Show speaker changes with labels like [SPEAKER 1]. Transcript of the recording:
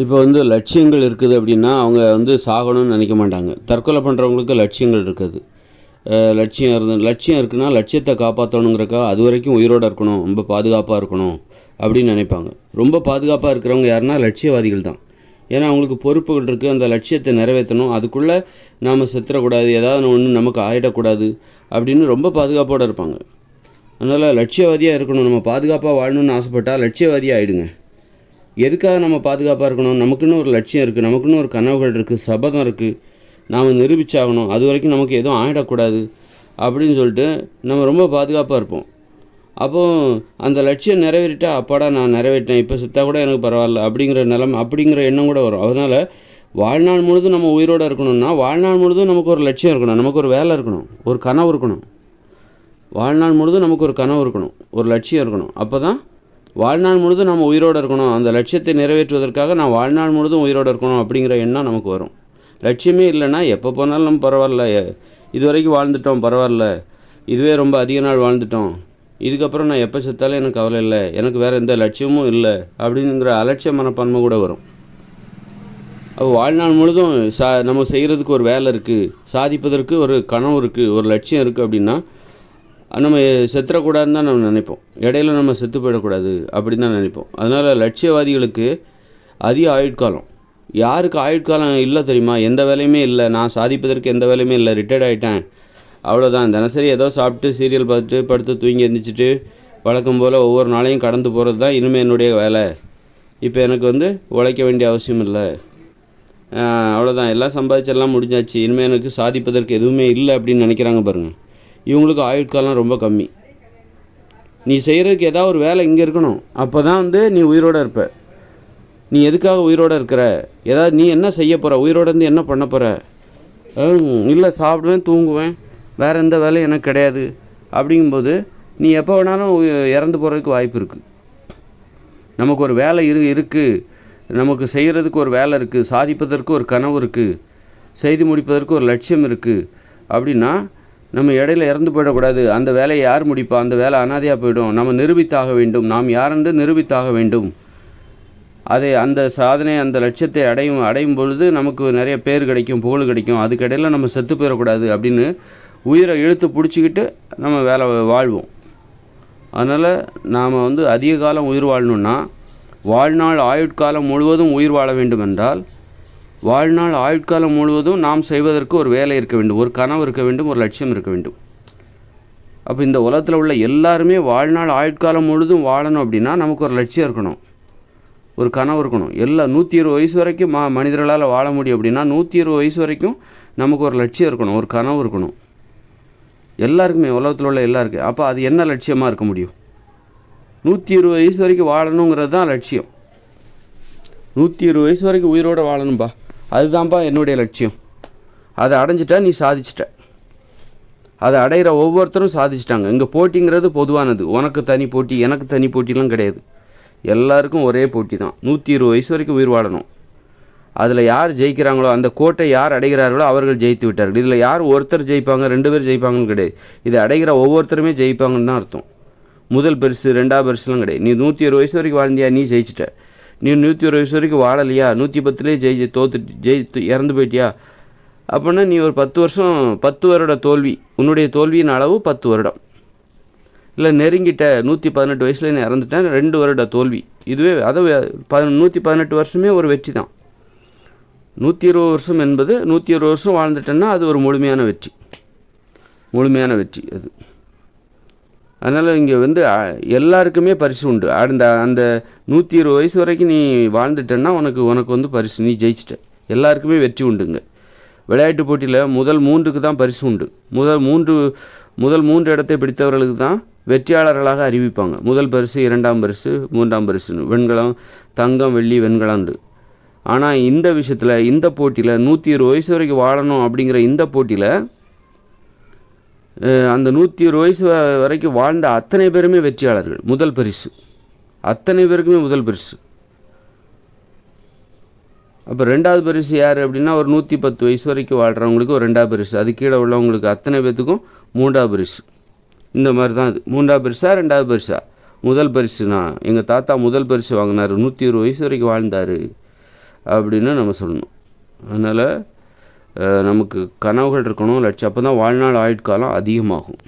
[SPEAKER 1] இப்போ வந்து லட்சியங்கள் இருக்குது அப்படின்னா அவங்க வந்து சாகணும்னு நினைக்க மாட்டாங்க. தற்கொலை பண்ணுறவங்களுக்கு லட்சியங்கள் இருக்குது. லட்சியம் இருந்து லட்சியம் இருக்குன்னா லட்சியத்தை காப்பாற்றணுங்கிறக்கா அது வரைக்கும் உயிரோடு இருக்கணும் ரொம்ப பாதுகாப்பாக இருக்கணும் அப்படின்னு நினைப்பாங்க. ரொம்ப பாதுகாப்பாக இருக்கிறவங்க யாருன்னா லட்சியவாதிகள் தான். ஏன்னா அவங்களுக்கு பொறுப்புகள் இருக்குது அந்த லட்சியத்தை நிறைவேற்றணும் அதுக்குள்ளே நாம் செத்துறக்கூடாது ஏதாவது ஒன்று நமக்கு ஆயிடக்கூடாது அப்படின்னு ரொம்ப பாதுகாப்போடு இருப்பாங்க. அதனால் லட்சியவாதியாக இருக்கணும் நம்ம பாதுகாப்பாக வாழணும்னு ஆசைப்பட்டால் லட்சியவாதியாக ஆகிடுங்க எதுக்காக நம்ம பாதுகாப்பாக இருக்கணும்? நமக்குன்னு ஒரு லட்சியம் இருக்குது நமக்குன்னு ஒரு கனவுகள் இருக்குது சபதம் இருக்குது நாம் நிரூபிச்சாகணும். அது வரைக்கும் நமக்கு எதுவும் ஆகிடக்கூடாது அப்படின்னு சொல்லிட்டு நம்ம ரொம்ப பாதுகாப்பாக இருப்போம். அப்போது அந்த லட்சியம் நிறைவேறிட்டா அப்பாடா நான் நிறைவேற்றேன். இப்போ செத்தா கூட எனக்கு பரவாயில்ல அப்படிங்கிற நிலம் அப்படிங்கிற எண்ணம் கூட வரும். அதனால் வாழ்நாள் முழுதும் நம்ம உயிரோடு இருக்கணும்னா வாழ்நாள் முழுதும் நமக்கு ஒரு லட்சியம் இருக்கணும். நமக்கு ஒரு வேலை இருக்கணும். ஒரு கனவு இருக்கணும். வாழ்நாள் முழுதும் நமக்கு ஒரு கனவு இருக்கணும். ஒரு லட்சியம் இருக்கணும். அப்போ தான் வாழ்நாள் முழுதும் நம்ம உயிரோடு இருக்கணும். அந்த லட்சியத்தை நிறைவேற்றுவதற்காக நான் வாழ்நாள் முழுதும் உயிரோடு இருக்கணும் அப்படிங்கிற எண்ணம் நமக்கு வரும். லட்சியமே இல்லைன்னா எப்போ போனாலும் நம்ம பரவாயில்ல. இது வரைக்கும் வாழ்ந்துட்டோம் பரவாயில்ல. இதுவே ரொம்ப அதிக நாள் வாழ்ந்துட்டோம். இதுக்கப்புறம் நான் எப்போ செத்தாலும் எனக்கு கவலை இல்லை. எனக்கு வேறு எந்த லட்சியமும் இல்லை அப்படிங்கிற அலட்சிய மனப்பான்மை கூட வரும். அப்போ வாழ்நாள் முழுதும் சா நம்ம செய்கிறதுக்கு ஒரு வேலை இருக்குது சாதிப்பதற்கு ஒரு கனவு இருக்குது ஒரு லட்சியம் இருக்குது அப்படின்னா நம்ம செத்துறக்கூடாதுன்னு தான் நம்ம நினைப்போம். இடையில நம்ம செத்து போயிடக்கூடாது அப்படின்னு தான் நினைப்போம். அதனால் லட்சியவாதிகளுக்கு அதிக ஆயுட்காலம். யாருக்கு ஆயுட்காலம் இல்லை தெரியுமா? எந்த வேலையுமே இல்லை. நான் சாதிப்பதற்கு எந்த வேலையுமே இல்லை. ரிட்டையர்ட் ஆகிட்டேன் அவ்வளோதான் தினசரி ஏதோ சாப்பிட்டு சீரியல் பார்த்துட்டு படுத்து தூங்கி எந்திரிச்சிட்டு வழக்கம் போல் ஒவ்வொரு நாளையும் கடந்து போகிறது தான் இனிமேல் என்னுடைய வேலை. இப்போ எனக்கு வந்து உழைக்க வேண்டிய அவசியம் இல்லை. அவ்வளோதான் எல்லாம் சம்பாதிச்செல்லாம் முடிஞ்சாச்சு. இனிமேல் எனக்கு சாதிப்பதற்கு எதுவுமே இல்லை அப்படின்னு நினைக்கிறாங்க பாருங்கள் இவங்களுக்கு ஆயுட்காலம் ரொம்ப கம்மி. நீ செய்கிறதுக்கு ஏதாவது ஒரு வேலை இங்கே இருக்கணும். அப்போ தான் வந்து நீ உயிரோடு இருப்ப. நீ எதுக்காக உயிரோடு இருக்கிற? ஏதாவது நீ என்ன செய்ய போகிற உயிரோடு இருந்து என்ன பண்ண போகிற இல்லை சாப்பிடுவேன் தூங்குவேன். வேறு எந்த வேலையும் எனக்கு கிடையாது. அப்படிங்கும்போது நீ எப்போ வேணாலும் இறந்து போகிறதுக்கு வாய்ப்பு இருக்குது நமக்கு ஒரு வேலை இரு இருக்குது நமக்கு செய்கிறதுக்கு ஒரு வேலை இருக்குது சாதிப்பதற்கு ஒரு கனவு இருக்குது செய்து முடிப்பதற்கு ஒரு லட்சியம் இருக்குது அப்படின்னா நம்ம இடையில இறந்து போயிடக்கூடாது. அந்த வேலையை யார் முடிப்பா? அந்த வேலை அனாதையாக போயிடும். நம்ம நிரூபித்தாக வேண்டும். நாம் யாரென்று நிரூபித்தாக வேண்டும். அதை அந்த சாதனை அந்த லட்சியத்தை அடையும் அடையும் பொழுது நமக்கு நிறைய பேர் கிடைக்கும் புகழ் கிடைக்கும். அதுக்கிடையில் நம்ம செத்து போயிடக்கூடாது அப்படின்னு உயிரை இழுத்து பிடிச்சிக்கிட்டு நம்ம வேலை வாழ்வோம். அதனால் நாம் வந்து அதிக காலம் உயிர் வாழணுன்னா வாழ்நாள் ஆயுட்காலம் முழுவதும் உயிர் வாழ வேண்டும் என்றால் வாழ்நாள் ஆயுட்காலம் முழுவதும் நாம் செய்வதற்கு ஒரு வேலை இருக்க வேண்டும் ஒரு கனவு இருக்க வேண்டும் ஒரு லட்சியம் இருக்க வேண்டும். அப்போ இந்த உலகத்தில் உள்ள எல்லாருமே வாழ்நாள் ஆயுட்காலம் முழுதும் வாழணும் அப்படின்னா நமக்கு ஒரு லட்சியம் இருக்கணும். ஒரு கனவு இருக்கணும். எல்லா நூற்றி இருபது வயசு வரைக்கும் மா மனிதர்களால் வாழ முடியும் அப்படின்னா நூற்றி இருபது வயசு வரைக்கும் நமக்கு ஒரு லட்சியம் இருக்கணும் ஒரு கனவு இருக்கணும். எல்லாருக்குமே உலகத்தில் உள்ள எல்லாருக்கும். அப்போ அது என்ன லட்சியமாக இருக்க முடியும்? நூற்றி இருபது வயசு வரைக்கும் வாழணுங்கிறது தான் லட்சியம். நூற்றி இருபது வயசு வரைக்கும் உயிரோடு வாழணும்பா. அதுதான்ப்பா என்னுடைய லட்சியம். அதை அடைஞ்சிட்டா நீ சாதிச்சிட்ட. அதை அடையிற ஒவ்வொருத்தரும் சாதிச்சிட்டாங்க. இங்கே போட்டிங்கிறது பொதுவானது. உனக்கு தனி போட்டி எனக்கு தனி போட்டிலாம் கிடையாது. எல்லாருக்கும் ஒரே போட்டி தான். நூற்றி இருபது வயசு வரைக்கும் உயிர் வாழணும். அதில் யார் ஜெயிக்கிறாங்களோ அந்த கோட்டை யார் அடைகிறார்களோ அவர்கள் ஜெயித்து விட்டார்கள். இதில் யார் ஒருத்தர் ஜெயிப்பாங்க ரெண்டு பேர் ஜெயிப்பாங்கன்னு கிடையாது. இது அடைகிற ஒவ்வொருத்தருமே ஜெயிப்பாங்கன்னு தான் அர்த்தம். முதல் பரிசு ரெண்டாவது பரிசுலாம் கிடையாது. நீ நூற்றி இருபது வயசு வரைக்கும் வாழ்ந்தியா நீ ஜெயிச்சிட்ட. நீ நூற்றி ஒரு வயசு வரைக்கும் வாழலையா? நூற்றி பத்துலேயே ஜெயி தோத்து ஜெயித்து இறந்து போயிட்டியா? அப்படின்னா நீ ஒரு பத்து வருஷம் பத்து வருட தோல்வி. உன்னுடைய தோல்வியின் அளவு பத்து வருடம். இல்லை நெருங்கிட்ட நூற்றி பதினெட்டு வயசில் நான் இறந்துட்டேன் ரெண்டு வருட தோல்வி. இதுவே அதை ப நூற்றி பதினெட்டு வருஷமே ஒரு வெற்றி தான். நூற்றி இருபது வருஷம் என்பது நூற்றி இருபது வருஷம் வாழ்ந்துட்டேன்னா அது ஒரு முழுமையான வெற்றி. முழுமையான வெற்றி அது. அதனால் இங்கே வந்து எல்லாருக்குமே பரிசு உண்டு. அந்த அந்த நூற்றி இருபது வயசு வரைக்கும் நீ வாழ்ந்துட்டேன்னா உனக்கு உனக்கு வந்து பரிசு. நீ ஜெயிச்சிட்ட. எல்லாருக்குமே வெற்றி உண்டுங்க. விளையாட்டு போட்டியில் முதல் மூன்றுக்கு தான் பரிசு உண்டு. முதல் மூன்று முதல் மூன்று இடத்தை பிடித்தவர்களுக்கு தான் வெற்றியாளர்களாக அறிவிப்பாங்க. முதல் பரிசு இரண்டாம் பரிசு மூன்றாம் பரிசுன்னு. வெண்கலம் தங்கம் வெள்ளி வெண்கலம்னு ஆனால் இந்த விஷயத்தில் இந்த போட்டியில் நூற்றி இருபது வயசு வரைக்கும் வாழணும் அப்படிங்கிற இந்த போட்டியில் அந்த நூற்றி இருபது வயசு வ- வரைக்கும் வாழ்ந்த அத்தனை பேருமே வெற்றியாளர்கள். முதல் பரிசு. அத்தனை பேருக்குமே முதல் பரிசு. அப்போ ரெண்டாவது பரிசு யார் அப்படின்னா ஒரு நூற்றி பத்து வயசு வரைக்கும் வாழ்கிறவங்களுக்கு ஒரு ரெண்டாவது பரிசு. அது கீழே உள்ளவங்களுக்கு அத்தனை பேத்துக்கும் மூன்றாவது பரிசு. இந்த மாதிரி தான் இது. மூன்றாவது பரிசா ரெண்டாவது பரிசா? முதல் பரிசுனா எங்கள் தாத்தா முதல் பரிசு வாங்கினார். நூற்றி இருபது வயசு வரைக்கும் வாழ்ந்தார் அப்படின்னு நம்ம சொல்லணும். அதனால் நமக்கு கனவுகள் இருக்கணும். லட்சம் அப்போ தான் வாழ்நாள் ஆயுட்காலம் அதிகமாகும்.